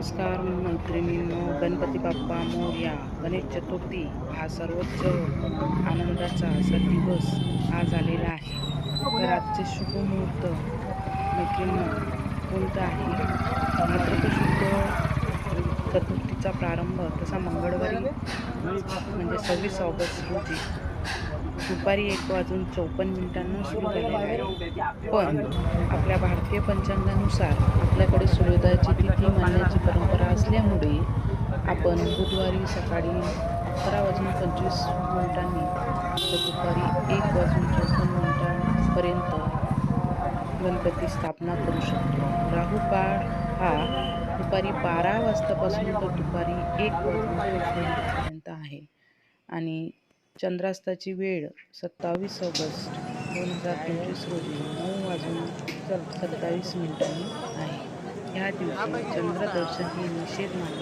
नमस्कार मैत्रिणींनो गणपती बाप्पा मोर्या गणेश चतुर्थी हा सर्वोच्च आनंदाचा असा दिवस आज आलेला आहे. तर आजचे शुभ मुहूर्त मैत्रिणींनो कोणतं आहे? मातृशुद्ध चतुर्थीचा प्रारंभ तसा मंगळवारी म्हणजे सव्वीस ऑगस्ट रोजी दुपारी एक वाजून चौपन्न मिनिटांना सुरू झालेला आहे. पण आपल्या भारतीय पंचांगानुसार आपल्याकडे सूर्योदयाची तिथी मानण्याची परंपरा असल्यामुळे आपण बुधवारी सकाळी अकरा वाजून पंचवीस मिनिटांनी तर दुपारी एक वाजून चौपन्न मिनिटांपर्यंत गणपती स्थापना करू शकतो. राहू हा दुपारी बारा वाजतापासून तर दुपारी एक वाजून चौपन्न मिनिटापर्यंत आहे. आणि चंद्रास्ताची वेळ सत्तावीस ऑगस्ट दोन हजार पंचवीस रोजी नऊ वाजून सत्तावीस मिनिटांनी आहे. ह्या दिवशी चंद्रदर्शन हे निषेध मानले